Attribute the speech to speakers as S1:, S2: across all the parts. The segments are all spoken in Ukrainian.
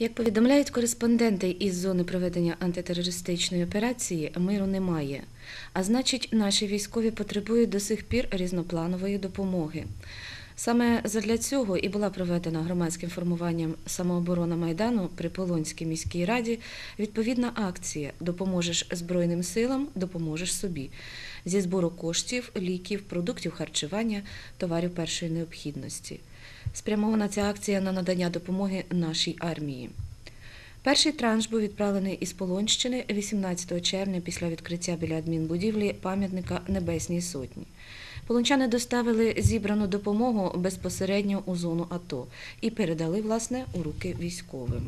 S1: Як повідомляють кореспонденти із зони проведення антитерористичної операції, миру немає. А значить, наші військові потребують до сих пір різнопланової допомоги. Саме задля цього і була проведена громадським формуванням самооборона Майдану при Полонській міській раді відповідна акція Допоможеш Збройним силам, допоможеш собі зі збору коштів, ліків, продуктів харчування, товарів першої необхідності. Спрямована ця акція на надання допомоги нашій армії. Перший транш був відправлений із Полонщини 18 червня після відкриття біля адмінбудівлі пам'ятника Небесній Сотні. Полончани доставили зібрану допомогу безпосередньо у зону АТО і передали власне у руки військовим.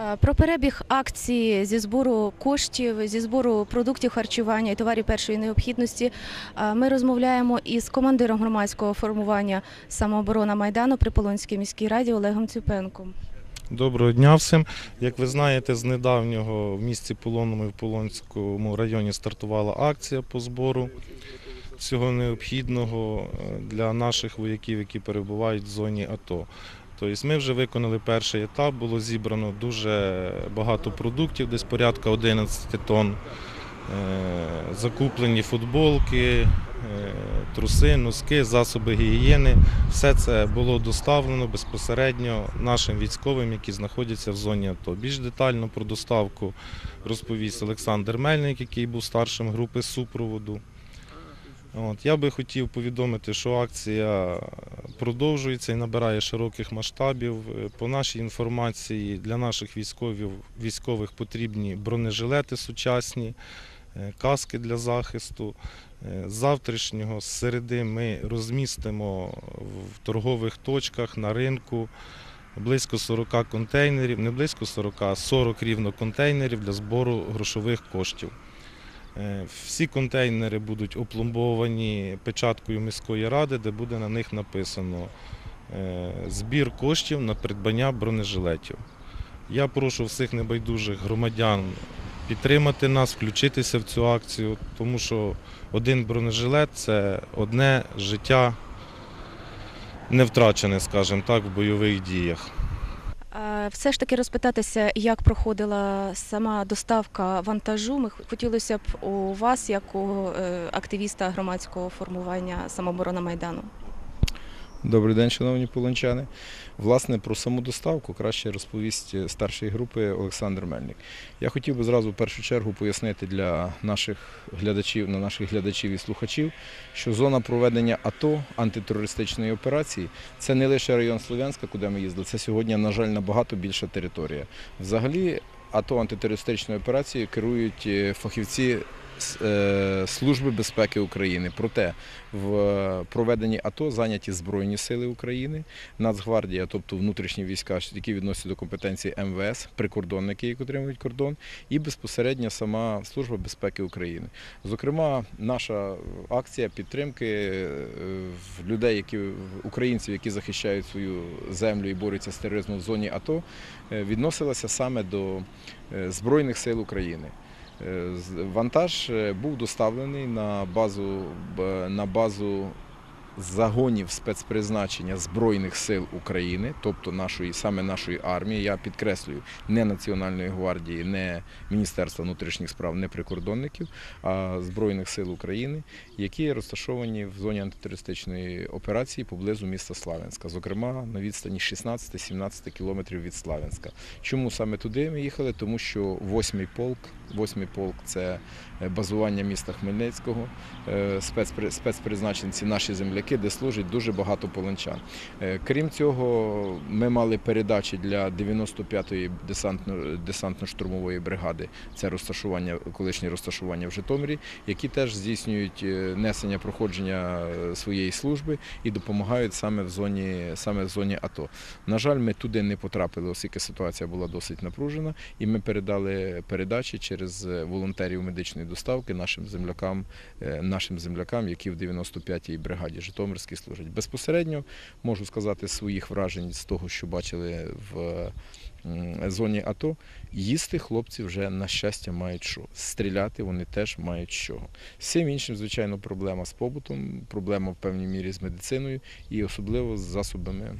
S2: Е, Про перебіг акції зі збору коштів, зі збору продуктів харчування і товарів першої необхідності е, ми розмовляємо із командиром громадського формування самооборона Майдану при Полонській міській раді Олегом Цюпенком.
S3: Доброго дня всім. Як ви знаєте, з недавнього в місті Полонному і в Полонському районі стартувала акція по збору всього необхідного е, для наших вояків, які перебувають в зоні АТО. Тобто ми вже виконали перший етап, було зібрано дуже багато продуктів, десь порядка 11 тонн. Е, Закуплені футболки, е, труси, носки, засоби гігієни. Все це було доставлено безпосередньо нашим військовим, які знаходяться в зоні АТО. Більш детально про доставку розповість Олександр Мельник, який був старшим групи супроводу. От, я би хотів повідомити, що акція продовжується і набирає широких масштабів. Е, По нашій інформації для наших військових, військових потрібні бронежилети сучасні, е, каски для захисту. Е, З завтрашнього з середи ми розмістимо в торгових точках на ринку близько 40 контейнерів, не близько 40, а 40 рівно контейнерів для збору грошових коштів. Е, Всі контейнери будуть опломбовані печаткою міської ради, де буде на них написано е, збір коштів на придбання бронежилетів. Я прошу всіх небайдужих громадян підтримати нас, включитися в цю акцію, тому що один бронежилет це одне життя не втрачене, скажімо так, в бойових діях.
S2: Все ж таки розпитатися, як проходила сама доставка вантажу. Ми хотілося б у вас, як у е, активіста громадського формування самооборона Майдану.
S4: Добрий день, шановні полончани. Власне, про саму доставку краще розповість е, старшої групи Олександр Мельник. Я хотів би зразу в першу чергу пояснити для наших глядачів, на наших глядачів і слухачів, що зона проведення АТО антитерористичної операції це не лише район Слов'янська, куди ми їздили, це сьогодні, на жаль, набагато більша територія. Взагалі, АТО антитерористичною операцією керують е, фахівці Служби безпеки України. Проте в проведенні АТО зайняті Збройні Сили України, Нацгвардія, тобто внутрішні війська, які відносяться до компетенції МВС, прикордонники, які отримують кордон, і безпосередньо сама Служба безпеки України. Зокрема, наша акція підтримки е, людей, які українців, які захищають свою землю і борються з тероризмом в зоні АТО, е, відносилася саме до е, Збройних сил України. Е, Вантаж е, був доставлений на базу, на базу загонів спецпризначення Збройних сил України, тобто нашої, саме нашої армії. Я підкреслюю, не Національної гвардії, не Міністерства внутрішніх справ, не прикордонників, а Збройних сил України, які розташовані в зоні антитерористичної операції поблизу міста Славянська, зокрема на відстані 16-17 кілометрів від Славянська. Чому саме туди ми їхали? Тому що восьмий полк, восьмий полк це базування міста Хмельницького, е, спецпризначенці наші земляки, де служить дуже багато полончан. Е, Крім цього, ми мали передачі для 95-ї десантно- десантно-штурмової бригади. Це розташування, колишнє розташування в Житомирі, які теж здійснюють е, несення проходження е, своєї служби і допомагають саме в зоні, саме в зоні АТО. На жаль, ми туди не потрапили, оскільки ситуація була досить напружена, і ми передали передачі через волонтерів медичної доставки нашим землякам, нашим землякам, які в 95-й бригаді Житомирській служать. Безпосередньо можу сказати своїх вражень з того, що бачили в зоні АТО. Їсти хлопці вже на щастя мають що. Стріляти вони теж мають що. З цим іншим, звичайно, проблема з побутом, проблема в певній мірі з медициною і особливо з засобами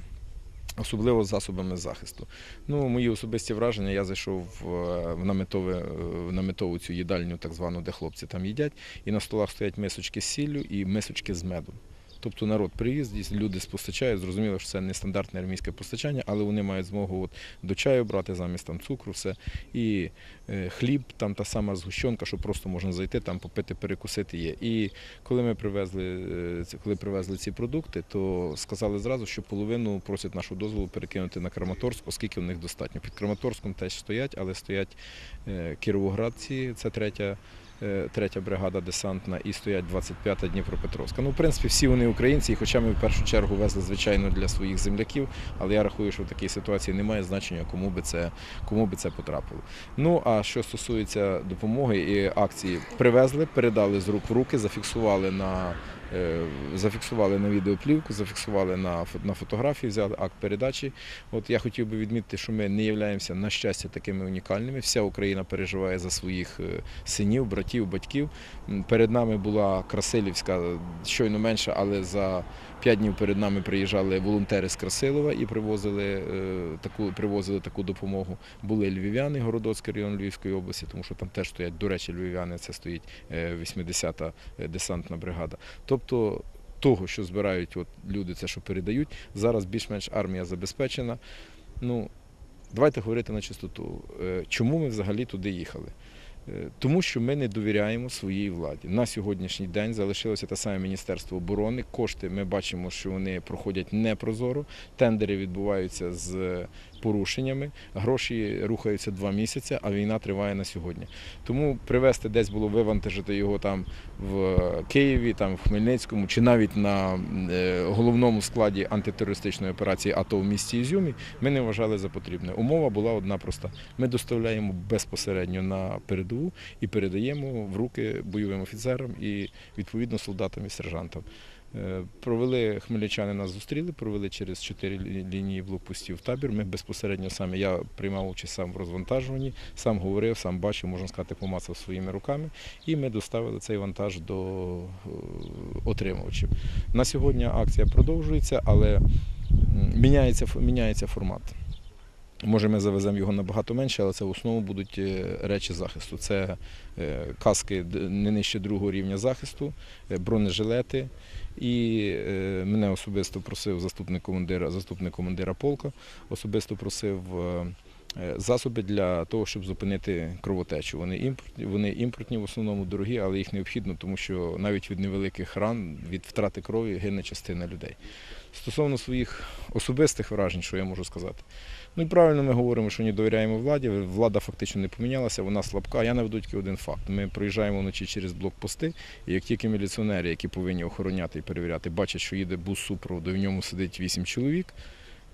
S4: Особливо з засобами захисту. Ну, мої особисті враження, я зайшов в, наметове, в наметову цю їдальню, так звану, де хлопці там їдять, і на столах стоять мисочки з сіллю і мисочки з медом. Тобто народ привіз, люди спостачають, зрозуміло, що це не стандартне армійське постачання, але вони мають змогу от до чаю брати замість там цукру, все. І е, хліб, там та сама згущенка, що просто можна зайти, там попити, перекусити є. І коли ми привезли, е, коли привезли ці продукти, то сказали зразу, що половину просять нашу дозволу перекинути на Краматорськ, оскільки в них достатньо. Під Краматорськом теж стоять, але стоять е, кіровоградці, це третя. Е, Третя бригада десантна і стоять 25-та Дніпропетровська. Ну, в принципі, всі вони українці, і хоча ми в першу чергу везли, звичайно, для своїх земляків, але я рахую, що в такій ситуації немає значення, кому би це, кому би це потрапило. Ну а що стосується допомоги і акції, привезли, передали з рук в руки, зафіксували на. Е, Зафіксували на відеоплівку, зафіксували на, на фотографії, взяли акт передачі. От я хотів би відмітити, що ми не являємося, на щастя, такими унікальними. Вся Україна переживає за своїх е, синів, братів, батьків. Перед нами була Красилівська, щойно менша, але за п'ять днів перед нами приїжджали волонтери з Красилова і привозили е, таку, привозили таку допомогу. Були львів'яни, Городоцький район Львівської області, тому що там теж стоять, до речі, львів'яни, це стоїть е, 80-та десантна бригада. Тобто того, що збирають от люди, це що передають, зараз більш-менш армія забезпечена. Ну, давайте говорити на чистоту. Е, Чому ми взагалі туди їхали? Е, Тому що ми не довіряємо своїй владі. На сьогоднішній день залишилося те саме Міністерство оборони. Кошти ми бачимо, що вони проходять непрозоро. Тендери відбуваються з порушеннями. Гроші рухаються два місяці, а війна триває на сьогодні. Тому привезти десь було вивантажити його там в Києві, там в Хмельницькому, чи навіть на е, головному складі антитерористичної операції АТО в місті Ізюмі, ми не вважали за потрібне. Умова була одна проста: ми доставляємо безпосередньо на передову і передаємо в руки бойовим офіцерам і відповідно солдатам і сержантам. Е, Провели хмельничани нас зустріли, провели через чотири лінії блокпостів табір. Ми безпосередньо саме я приймав участь сам в розвантажуванні, сам говорив, сам бачив, можна сказати, помацав своїми руками. І ми доставили цей вантаж до е, отримувачів. На сьогодні акція продовжується, але міняється, міняється формат. Може, ми завеземо його набагато менше, але це в основному будуть е, речі захисту. Це е, каски не нижче другого рівня захисту, е, бронежилети. І мене особисто просив заступник командира, заступник командира полка, особисто просив засоби для того, щоб зупинити кровотечу. Вони імпортні, вони імпортні в основному дорогі, але їх необхідно, тому що навіть від невеликих ран, від втрати крові гине частина людей. Стосовно своїх особистих вражень, що я можу сказати. Ну і правильно ми говоримо, що не довіряємо владі. Влада фактично не помінялася, вона слабка. Я наведу тільки один факт. Ми проїжджаємо вночі через блокпости, і як тільки міліціонери, які повинні охороняти і перевіряти, бачать, що їде бус супроводу, і в ньому сидить вісім чоловік,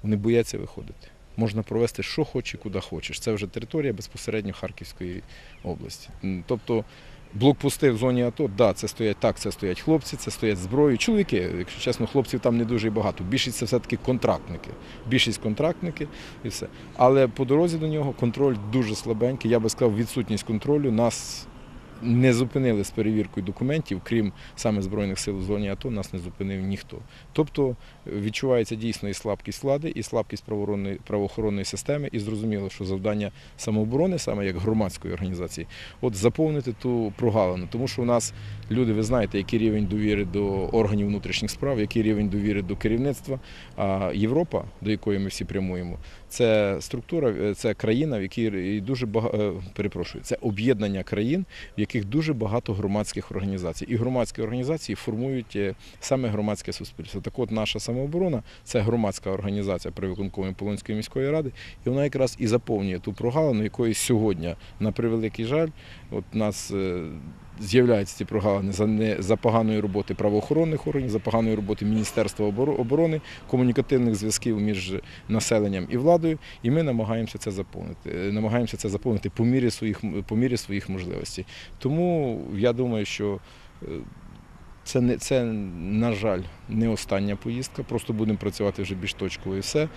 S4: вони бояться виходити. Можна провести що хочеш, куди хочеш. Це вже територія безпосередньо Харківської області. Тобто блокпости в зоні АТО, да, це стоять так, це стоять хлопці, це стоять зброю. Чоловіки, якщо чесно, хлопців там не дуже багато. Більшість це все-таки контрактники. Більшість контрактники і все. Але по дорозі до нього контроль дуже слабенький. Я би сказав, відсутність контролю нас не зупинили з перевіркою документів, крім саме Збройних сил зоні АТО, нас не зупинив ніхто. Тобто е, відчувається дійсно і слабкість влади, і слабкість правоохоронної системи, і зрозуміло, що завдання самооборони, саме як громадської організації, от заповнити ту прогалину. Тому що у нас люди, ви знаєте, який рівень довіри до органів внутрішніх справ, який рівень довіри до керівництва. А Європа, до якої ми всі прямуємо, це структура, е, це країна, в якій дуже багато перепрошую, це об'єднання країн, в яких дуже багато громадських організацій. І громадські організації формують е, саме громадське суспільство. Так от наша самооборона це громадська організація при виконкомі Полонської міської ради, і вона якраз і заповнює ту прогалину, якої сьогодні, на превеликий жаль, от нас. З'являються ці прогалини за не за поганої роботи правоохоронних органів, за поганої роботи Міністерства оборони, комунікативних зв'язків між населенням і владою, і ми намагаємося це заповнити. Е, Намагаємося це заповнити по мірі своїх по мірі своїх можливостей. Тому я думаю, що е, це не це, на жаль, не остання поїздка. Просто будемо працювати вже більш точково і все.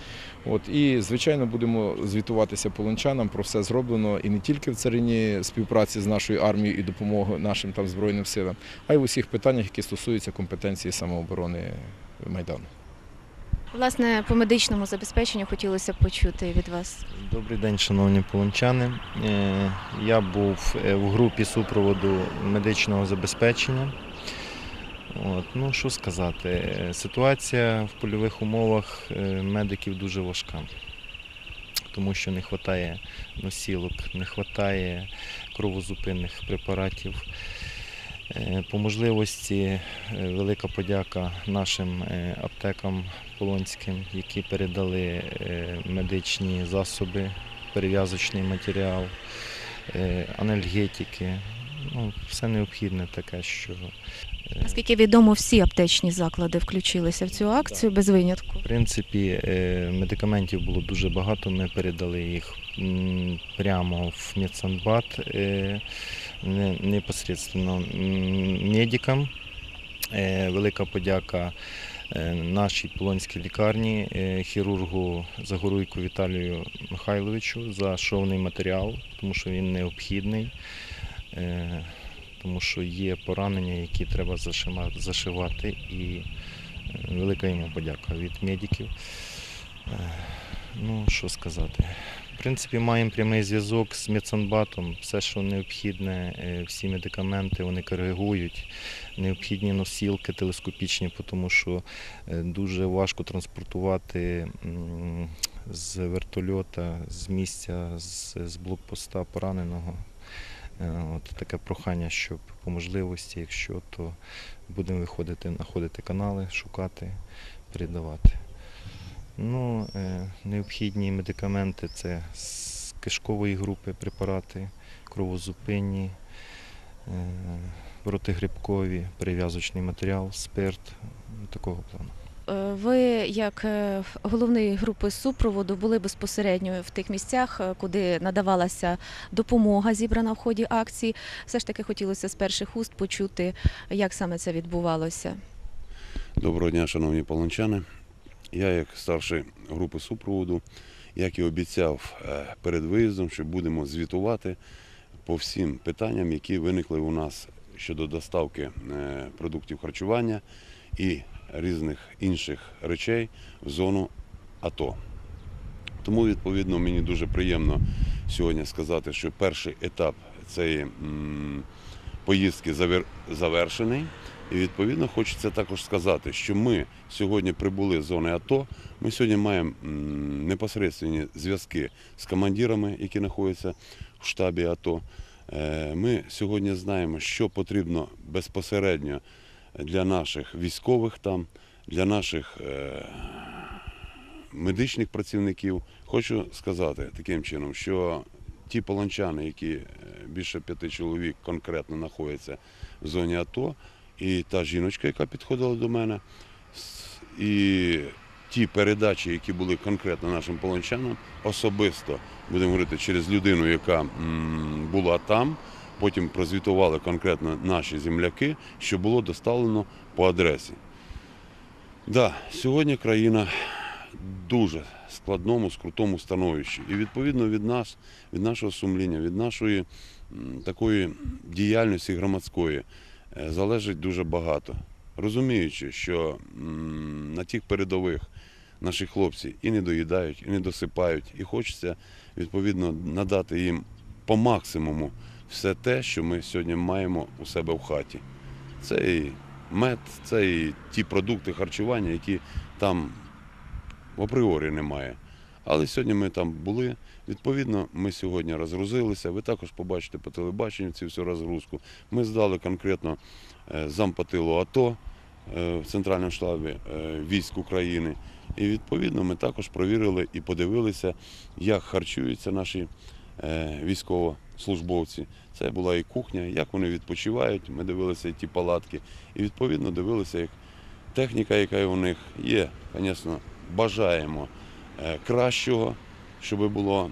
S4: От і звичайно будемо звітуватися полончанам про все зроблено і не тільки в царині співпраці з нашою армією і допомоги нашим там збройним силам, а й в усіх питаннях, які стосуються компетенції самооборони майдану.
S2: Власне, по медичному забезпеченню хотілося б почути від вас.
S5: Добрий день, шановні полончани. Е, Я був е, в групі супроводу медичного забезпечення. От, ну, що сказати, е, ситуація в польових умовах е, медиків дуже важка, тому що не вистачає носілок, не вистачає кровозупинних препаратів. Е, По можливості велика подяка нашим аптекам полонським, які передали медичні засоби, перев'язочний матеріал, анальгетики. Ну, все необхідне таке, що е,
S2: Наскільки відомо, всі аптечні заклади включилися в цю акцію без винятку.
S5: в принципі е, медикаментів було дуже багато. Ми передали їх прямо в медсанбат е, непосредственно медикам. Велика подяка нашій полонській лікарні, хірургу Загоруйку Віталію Михайловичу за шовний матеріал, тому що він необхідний, тому що є поранення, які треба зашивати. І е, велика йому подяка від медиків. Е, Ну, що сказати. В принципі, маємо прямий зв'язок з медсанбатом. Все, що необхідне, е, всі медикаменти вони коригують. Необхідні носілки телескопічні, тому що е, дуже важко транспортувати з вертольота, з місця, з блокпоста пораненого. Е, От таке прохання, щоб по можливості, якщо то будемо виходити, знаходити канали, шукати, передавати. Ну, е, необхідні медикаменти це з кишкової групи препарати, кровозупинні, е, протигрибкові, перев'язочний матеріал, спирт, такого плану.
S2: Е, Ви, як е, головний групи супроводу, були безпосередньо в тих місцях, е, куди надавалася допомога, зібрана в ході акції. Все ж таки хотілося з перших уст почути, як саме це відбувалося.
S6: Доброго дня, шановні полончани. Я, як старший групи супроводу, як і обіцяв перед виїздом, що будемо звітувати по всім питанням, які виникли у нас щодо доставки продуктів харчування і різних інших речей в зону АТО. Тому, відповідно, мені дуже приємно сьогодні сказати, що перший етап цієї поїздки завершений. І відповідно хочеться також сказати, що ми сьогодні прибули з зони АТО. Ми сьогодні маємо непосередні зв'язки з командирами, які знаходяться в штабі АТО. Е, Ми сьогодні знаємо, що потрібно безпосередньо для наших військових там, для наших е, медичних працівників. Хочу сказати таким чином, що ті полончани, які е, більше п'яти чоловік конкретно знаходяться в зоні АТО, і та жіночка, яка підходила до мене, і ті передачі, які були конкретно нашим полончанам, особисто будемо говорити через людину, яка була там. Потім прозвітували конкретно наші земляки, що було доставлено по адресі. Да, сьогодні країна дуже складному, скрутому становищі. І відповідно від нас, від нашого сумління, від нашої такої діяльності громадської е, залежить дуже багато. Розуміючи, що на тих передових наші хлопці і не доїдають, і не досипають, і хочеться відповідно надати їм по максимуму все те, що ми сьогодні маємо у себе в хаті. Це і мед, це і ті продукти харчування, які там в апріорі немає. Але сьогодні ми там були. Відповідно, ми сьогодні розгрузилися. Ви також побачите по телебаченню цю всю розгрузку. Ми здали конкретно е, зампотилу АТО е, в Центральному штабі е, військ України. І відповідно ми також провірили і подивилися, як харчуються наші військовослужбовці. Це була і кухня, як вони відпочивають. Ми дивилися ті палатки. І відповідно дивилися, як техніка, яка у них є. Звісно, бажаємо е, кращого, щоб було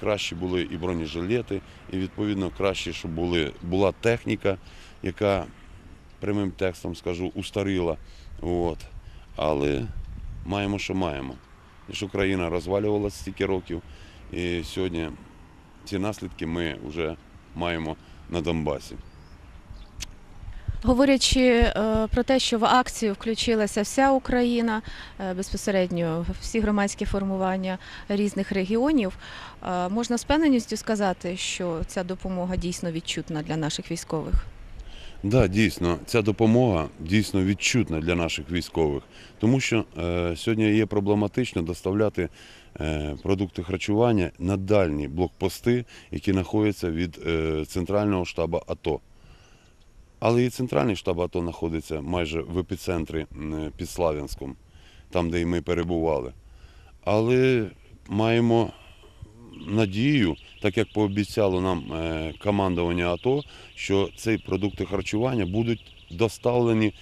S6: кращі були і бронежилети, і відповідно краще, щоб були, була техніка, яка прямим текстом скажу, устаріла. От. Але маємо, що маємо. І що розвалювалася стільки років, і сьогодні ці наслідки ми вже маємо на Донбасі.
S2: Говорячи е, про те, що в акцію включилася вся Україна, е, безпосередньо всі громадські формування різних регіонів, е, можна з впевненістю сказати, що ця допомога дійсно відчутна для наших військових.
S6: Да, дійсно, ця допомога дійсно відчутна для наших військових, тому що е, сьогодні є проблематично доставляти продукти харчування на дальні блокпости, які знаходяться від е, центрального штабу АТО. Але і центральний штаб АТО знаходиться майже в епіцентрі під Слав'янськом, там, де і ми перебували. Але маємо надію, так як пообіцяло нам е, командування АТО, що ці продукти харчування будуть доставлені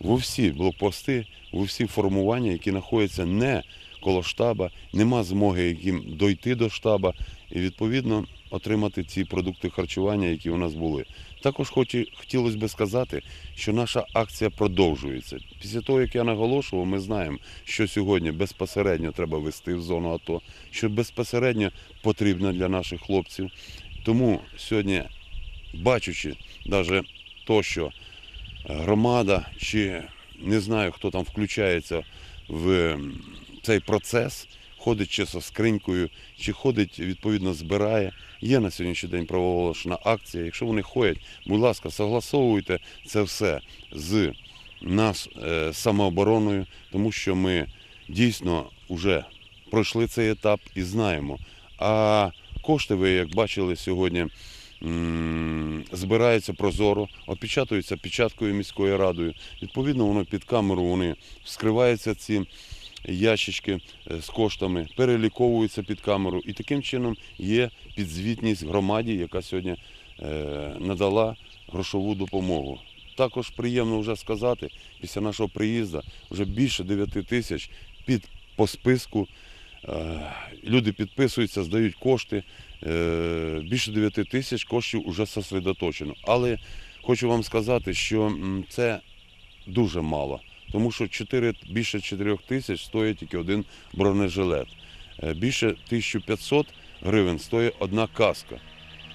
S6: в усі блокпости, в усі формування, які знаходяться не коло штаба, нема змоги яким дойти до штаба і відповідно отримати ці продукти харчування, які у нас були. Також хотілося б сказати, що наша акція продовжується. Після того, як я наголошував, ми знаємо, що сьогодні безпосередньо треба вести в зону АТО, що безпосередньо потрібно для наших хлопців. Тому сьогодні, бачучи навіть то, що громада чи не знаю, хто там включається в цей процес, ходить чи зі скринькою, чи ходить, відповідно, збирає. Є на сьогоднішній день правоголошена акція. Якщо вони ходять, будь ласка, согласовуйте це все з нас е, самообороною, тому що ми дійсно вже пройшли цей етап і знаємо. А кошти, ви як бачили сьогодні, м, збираються прозоро, опечатуються печаткою міською радою. Відповідно, воно під камеру вони вскриваються ці ящички е, з коштами, переліковуються під камеру. І таким чином є підзвітність громаді, яка сьогодні е, надала грошову допомогу. Також приємно вже сказати, після нашого приїзду вже більше 9 тисяч під по списку. Е, Люди підписуються, здають кошти. Більше 9 тисяч коштів вже сосредоточено. Але хочу вам сказати, що це дуже мало, тому що 4, більше 4 тисяч стоїть тільки один бронежилет. Е, Більше 1500 гривень стоїть одна каска.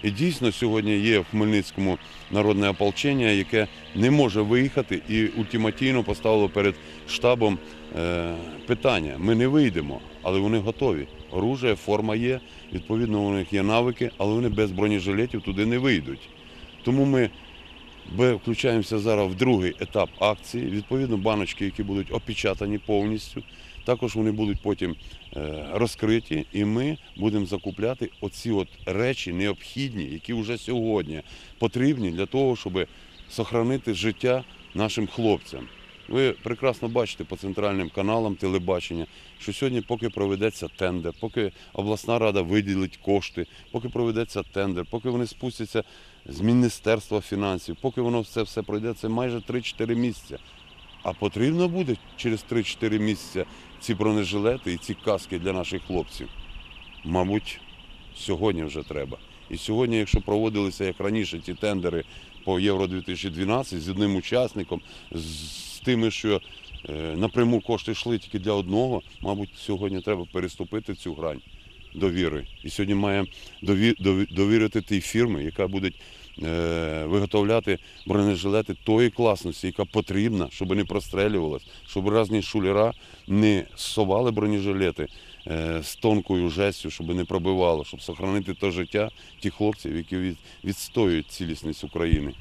S6: І дійсно сьогодні є в Хмельницькому народне ополчення, яке не може виїхати і ультимативно поставило перед штабом е, питання. Ми не вийдемо, але вони готові. Оружие, форма є, відповідно, у них є навики, але вони без бронежилетів туди не вийдуть. Тому ми б- включаємося зараз в другий етап акції. Відповідно, баночки, які будуть опечатані повністю. Також вони будуть потім е, розкриті, і ми будемо закупляти оці от речі необхідні, які вже сьогодні потрібні для того, щоб сохранити життя нашим хлопцям. Ви прекрасно бачите по центральним каналам телебачення, що сьогодні, поки проведеться тендер, поки обласна рада виділить кошти, поки проведеться тендер, поки вони спустяться з Міністерства фінансів, поки воно це все пройде, це майже 3-4 місяці. А потрібно буде через 3-4 місяці ці бронежилети і ці каски для наших хлопців. Мабуть, сьогодні вже треба. І сьогодні, якщо проводилися як раніше ці тендери по Євро 2012 з одним учасником, з тими, що е, напряму кошти йшли тільки для одного, мабуть, сьогодні треба переступити цю грань довіри. І сьогодні маємо дові- дові- довірити тій фірмі, яка буде е, виготовляти бронежилети тої класності, яка потрібна, щоб не прострелювалась, щоб різні шулера не совали бронежилети е, з тонкою жестю, щоб не пробивало, щоб сохранити те життя тих хлопців, які від, відстоюють цілісність України.